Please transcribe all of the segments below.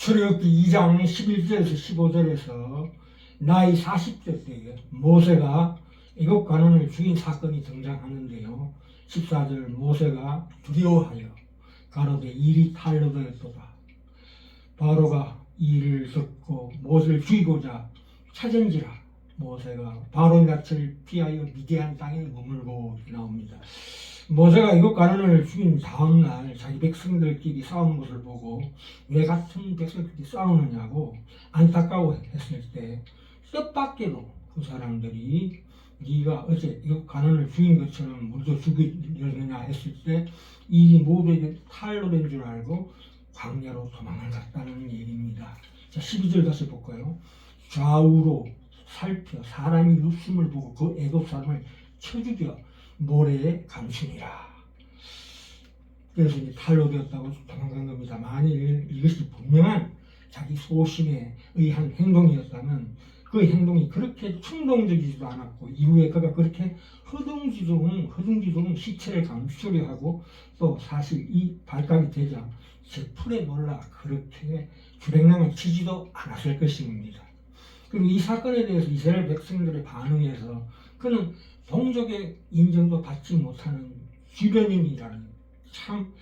출애굽기 2장 11절에서 15절에서 나이 40대 때에 모세가 애굽 가난을 죽인 사건이 등장하는데요. 14절 모세가 두려워하여 가로되 일이 탈로되었도다. 바로가 이 일을 듣고 모세를 죽이고자 찾은지라 모세가 바로의 낯을 피하여 미디안 땅에 머물고 나옵니다. 모세가 이곳 가난을 죽인 다음날 자기 백성들끼리 싸우는 것을 보고 왜 같은 백성들끼리 싸우느냐고 안타까워했을 때 뜻밖에도 그 사람들이 네가 어제 이곳 가난을 죽인 것처럼 우리도 죽이려느냐 했을 때 일이 모두 탈로 된 줄 알고 광야로 도망을 갔다는 얘기입니다. 자 12절 다시 볼까요? 좌우로 살펴 사람이 웃음을 보고 그 애굽 사람을 쳐 죽여 모래에 감추니라. 그래서 이제 탈로 되었다고 도망간 겁니다. 만일 이것이 분명한 자기 소심에 의한 행동이었다면 그 행동이 그렇게 충동적이지도 않았고 이후에 그가 그렇게 허둥지둥 허둥지둥 시체를 감추려 하고 또 사실 이 발각이 되자 제 풀에 놀라 그렇게 주랭랑을 치지도 않았을 것입니다. 그리고 이 사건에 대해서 이스라엘 백성들의 반응에서 그는 동족의 인정도 받지 못하는 주변인이라는 참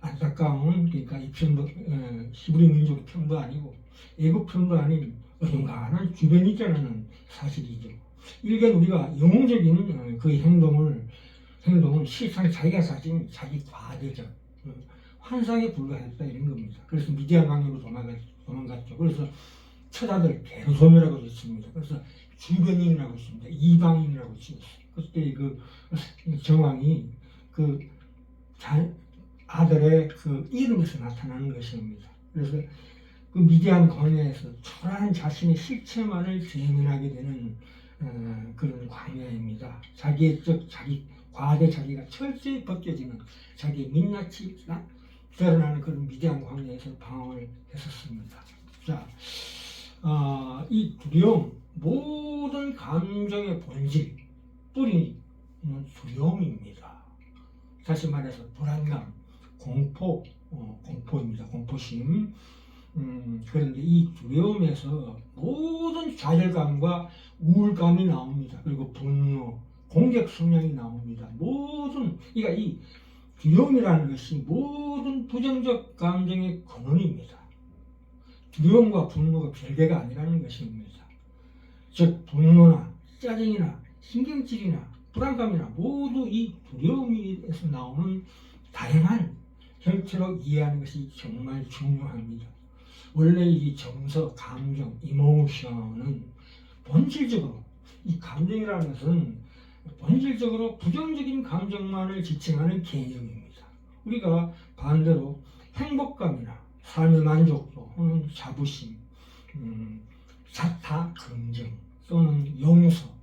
안타까운 그러니까 이 편도 에, 히브리 민족 편도 아니고 애국 편도 아닌 어중간한 주변이라는 사실이죠. 일견 우리가 영웅적인 어, 그의 행동을 행동은 실상 자기가 가진 자기 과대적 어, 환상에 불과했다 이런 겁니다. 그래서 미디안 강으로 도망갔, 도망갔죠. 그래서 처자들 게르솜이라고 했습니다. 그래서 주변인이라고 했습니다. 이방인이라고 지었어요. 그때 그 정왕이 그 자, 아들의 그 이름에서 나타나는 것입니다. 그래서 그 미디안 광야에서 초라한 자신의 실체만을 재현하게 되는 어, 그런 광야입니다. 자기의 적 자기 과대 자기가 철저히 벗겨지는 자기 민낯이 나- 드러나는 그런 미디안 광야에서 방황을 했었습니다. 자, 아, 이 두려움 모든 감정의 본질 뿌리는 두려움입니다. 다시 말해서 불안감, 공포, 어, 공포입니다. 공포심. 음, 그런데 이 두려움에서 모든 좌절감과 우울감이 나옵니다. 그리고 분노, 공격 성향이 나옵니다. 모든, 그러니까 이 두려움이라는 것이 모든 부정적 감정의 근원입니다. 두려움과 분노가 별개가 아니라는 것입니다. 즉, 분노나 짜증이나 신경질이나 불안감이나 모두 이 두려움에서 나오는 다양한 형태로 이해하는 것이 정말 중요합니다. 원래 이 정서, 감정, 이모션은 본질적으로 이 감정이라는 것은 본질적으로 부정적인 감정만을 지칭하는 개념입니다. 우리가 반대로 행복감이나 삶의 만족도 혹은 자부심, 음, 자타, 긍정 또는 용서,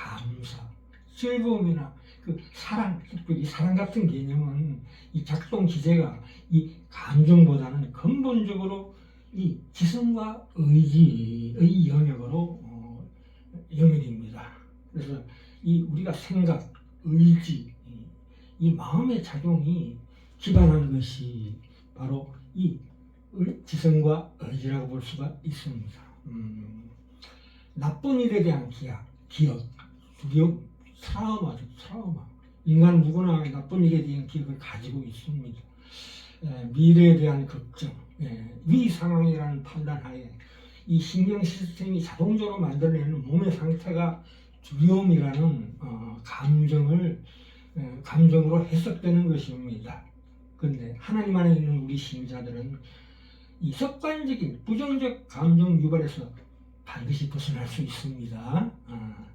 감사, 즐거움이나 그 사랑, 특별히 사랑 같은 개념은 이 작동 기제가 이 감정보다는 근본적으로 이 지성과 의지의 영역으로 어, 영역입니다. 그래서 이 우리가 생각, 의지, 이, 이 마음의 작용이 기반한 것이 바로 이 의- 지성과 의지라고 볼 수가 있습니다. 음, 나쁜 일에 대한 기약, 기억, 두려움, 트라우마죠, 트라우마. 인간 누구나 나쁜 일에 대한 기억을 가지고 있습니다. 에, 미래에 대한 걱정, 예, 위 상황이라는 판단하에 이 신경 시스템이 자동적으로 만들어내는 몸의 상태가 두려움이라는 어, 감정을 에, 감정으로 해석되는 것입니다. 그런데 하나님 안에 있는 우리 신자들은 이 습관적인 부정적 감정 유발에서 반드시 벗어날 수 있습니다. 아,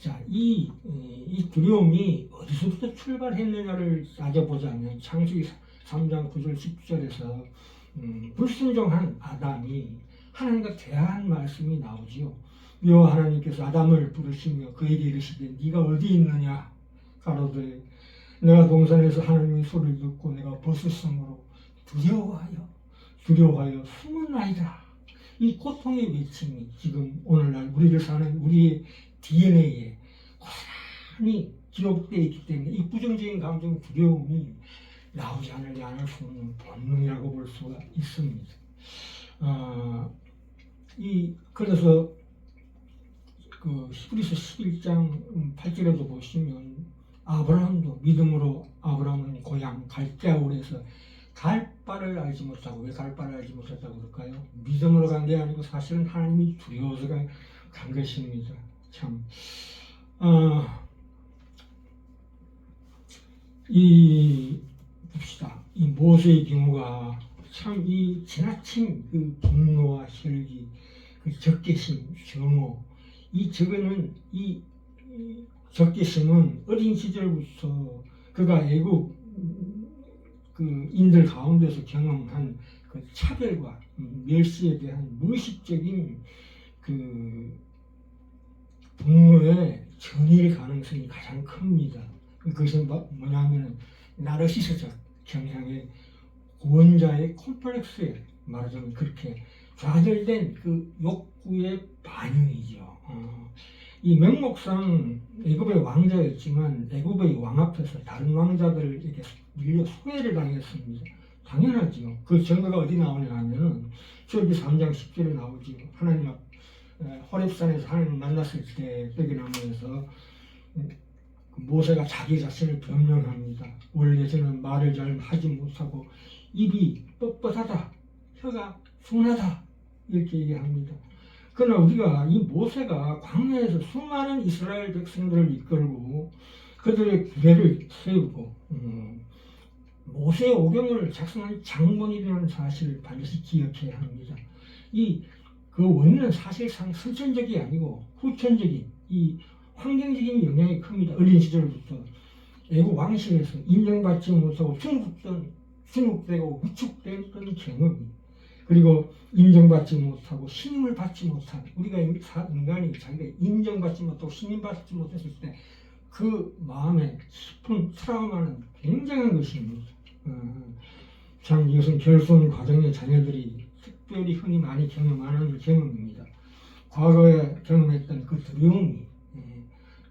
자, 이, 이- 이 두려움이 어디서부터 출발했느냐를 따져보자면 창세기 3장 9절 10절에서 음, 불순종한 아담이 하나님과 대화한 말씀이 나오지요. 여호와 하나님께서 아담을 부르시며 그에게 이르시되 네가 어디 있느냐 가로되 내가 동산에서 하나님의 소리를 듣고 내가 벗었으므로 두려워하여 두려워하여 숨은나이다. 이 고통의 외침이 지금 오늘날 우리를 사는 우리의 DNA에 고스란히 기록되어 있기 때문에 이 부정적인 감정 두려움이 나오지 않으려 않을 수 없는 본능이라고 볼 수가 있습니다. 아, 이 그래서 그 히브리서 11장 8절에도 보시면 아브라함도 믿음으로 아브라함은 고향 갈대아울에서 갈 바를 알지 못하고 왜 갈 바를 알지 못했다고 그럴까요? 믿음으로 간 게 아니고 사실은 하나님이 두려워서 간, 간 것입니다. 참, 어, 이 봅시다. 이 모세의 경우가 참 이 지나친 그 분노와 혈기, 그 적개심, 정오, 이 적은 이, 이 적개심은 어린 시절부터 그가 애국 음, 그 인들 가운데서 경험한 그 차별과 멸시에 대한 무의식적인 그 분노의 전일 가능성이 가장 큽니다. 그것은 뭐- 뭐냐면은 나르시스적 경향의 구원자의 콤플렉스에 말하자면 그렇게 좌절된 그 욕구의 반영이죠. 어, 이 명목상 애굽의 왕자였지만 애굽의 왕 앞에서 다른 왕자들에게 밀려 소외를 당했습니다. 당연하지요. 그 증거가 어디 나오냐 하면은 출기 3장 10절에 나오지요. 하나님 앞 에, 호렙산에서 하나님 만났을 때 떡이나무에서 음, 그 모세가 자기 자신을 변명합니다. 원래 저는 말을 잘 하지 못하고 입이 뻣뻣하다, 혀가 둔하다 이렇게 얘기합니다. 그러나 우리가 이 모세가 광야에서 수많은 이스라엘 백성들을 이끌고 그들의 구례를 세우고 음, 모세의 오경을 작성한 장본이라는 사실을 반드시 기억해야 합니다. 이 그 원인은 사실상 선천적이 아니고 후천적인 이 환경적인 영향이 큽니다. 어린 시절부터 애국 왕실에서 인정받지 못하고 중국된 중국되고 위축됐던 경험이 그리고 인정받지 못하고 신임을 받지 못한 우리가 인간이 자기가 인정받지 못하고 신임받지 못했을 때 그 마음에 깊은 트라우마는 굉장한 것입니다. 어, 참 이것은 결손 과정의 자녀들이 특별히 흔히 많이 경험하는 경험입니다. 과거에 경험했던 그 두려움이 예,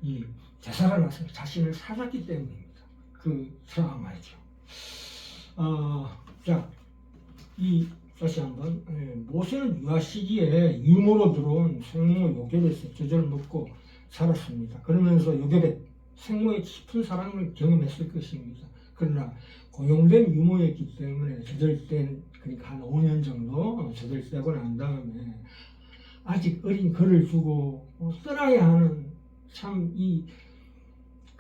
이 되살아나서 자신을 살았기 때문입니다. 그 트라우마이죠. 어, 자, 이 다시 한번 예, 모세는 유아 시기에 유모로 들어온 생모 요괴에서 젖을 먹고 살았습니다. 그러면서 요괴의 생모의 깊은 사랑을 경험했을 것입니다. 그러나 고용된 유모였기 때문에 젖을땐 그러니까 한 5년 정도 떼고 난 다음에 아직 어린 그를 두고 어, 떠나야 하는 참이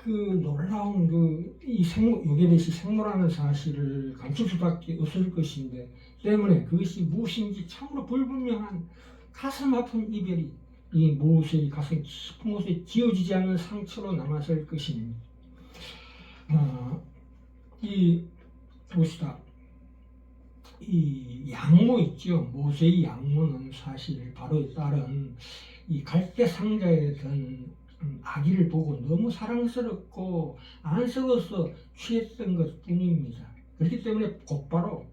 그 놀라운 그 이 생모 요괴벳이 생모라는 사실을 감출 수밖에 없을 것인데 때문에 그것이 무엇인지 참으로 불분명한 가슴 아픈 이별이 이 모세의 가슴 깊은 곳에 지어지지 않는 상처로 남았을 것입니다. 어, 이 봅시다. 이 양모 있죠. 모세의 양모는 사실 바로 다른 이 갈대 상자에 든 음, 아기를 보고 너무 사랑스럽고 안쓰러워서 취했던 것 뿐입니다. 그렇기 때문에 곧바로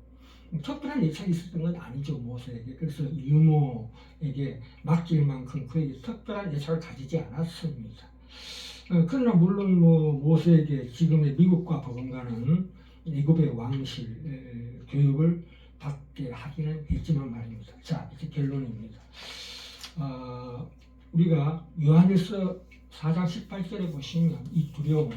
특별한 애착이 있었던 건 아니죠 모세에게 그래서 유모에게 맡길 만큼 그에게 특별한 애착을 가지지 않았습니다. 어, 그러나 물론 뭐 모세에게 지금의 미국과 버금가는 애굽의 왕실 에, 교육을 받게 하기는 했지만 말입니다. 자 이제 결론입니다. 어, 우리가 요한일서 4장 18절에 보시면 이 두려움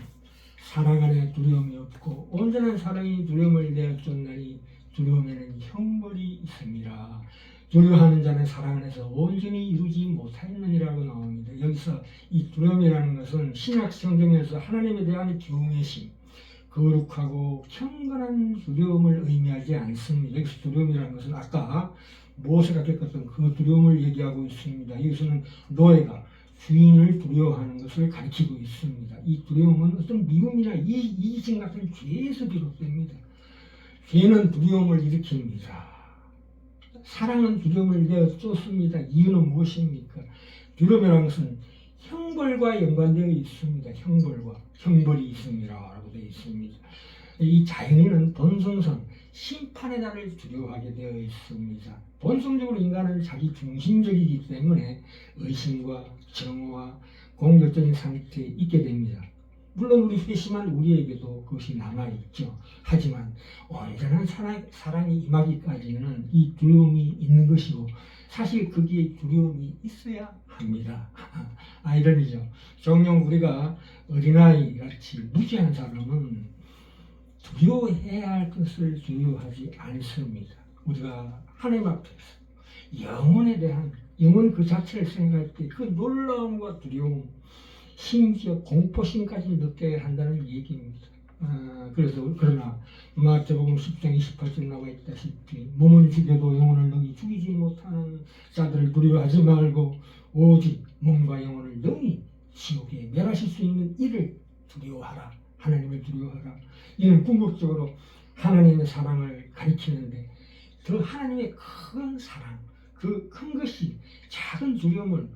사랑 안에 두려움이 없고 온전한 사랑이 두려움을 내어쫓나니 두려움에는 형벌이 있습니다. 두려워하는 자는 사랑 안에서 온전히 이루지 못하였느니라고 나옵니다. 여기서 이 두려움이라는 것은 신약 성경에서 하나님에 대한 경외심, 거룩하고 경건한 두려움을 의미하지 않습니다. 여기서 두려움이라는 것은 아까 모세가 겪었던 그 두려움을 얘기하고 있습니다. 여기서는 노예가 주인을 두려워하는 것을 가리키고 있습니다. 이 두려움은 어떤 미움이나 이, 이심 같은 죄에서 비롯됩니다. 죄는 두려움을 일으킵니다. 사랑은 두려움을 내어 쫓습니다. 이유는 무엇입니까? 두려움이라는 것은 형벌과 연관되어 있습니다. 형벌과 형벌이 있습니다 라고 되어 있습니다. 이 자연인은 본성상 심판의 날을 두려워하게 되어 있습니다. 본성적으로 인간은 자기 중심적이기 때문에 의심과 정오와 공격적인 상태에 있게 됩니다. 물론 우리 회심한 우리에게도 그것이 남아있죠. 하지만 온전한 사랑, 사랑이 임하기까지는 이 두려움이 있는 것이고 사실 거기에 두려움이 있어야 합니다. 아이러니죠. 정녕 우리가 어린아이 같이 무지한 사람은 두려워해야 할 것을 두려워하지 않습니다. 우리가 하나님 앞에서 영혼에 대한 영혼 그 자체를 생각할 때 그 놀라움과 두려움, 심지어 공포심까지 느껴야 한다는 얘기입니다. 아, 그래서 그러나 마태복음 10장 28절 나와 있다시피 몸은 죽여도 영혼을 능히 죽이지 못하는 자들을 두려워하지 말고 오직 몸과 영혼을 능히 지옥에 멸하실 수 있는 이를 두려워하라. 하나님을 두려워하라. 이는 궁극적으로 하나님의 사랑을 가리키는데 그 하나님의 큰 사랑, 그 큰 것이 작은 두려움을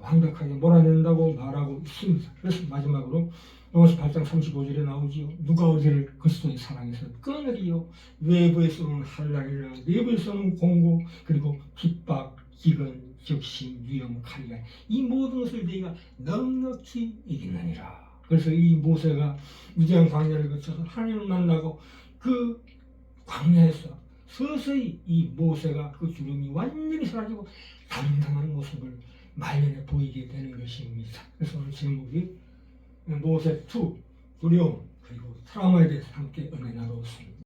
완벽하게 몰아낸다고 말하고 있습니다. 그래서 마지막으로 로마서 8장 35절에 나오지요. 누가 어디를 그리스도의 사랑에서 끊으리요. 외부에서는 한란이라 내부에서는 공고 그리고 핍박, 기근, 적심, 위험, 칼날 이 모든 것을 너희가 넉넉히 이기느니라. 그래서 이 모세가 위대한 광야를 거쳐서 하나님을 만나고 그 광야에서 서서히 이 모세가 그 주름이 완전히 사라지고 당당한 모습을 말년에 보이게 되는 것입니다. 그래서 오늘 제목이 모세 2 두려움 그리고 트라우마에 대해서 함께 은혜 나누었습니다.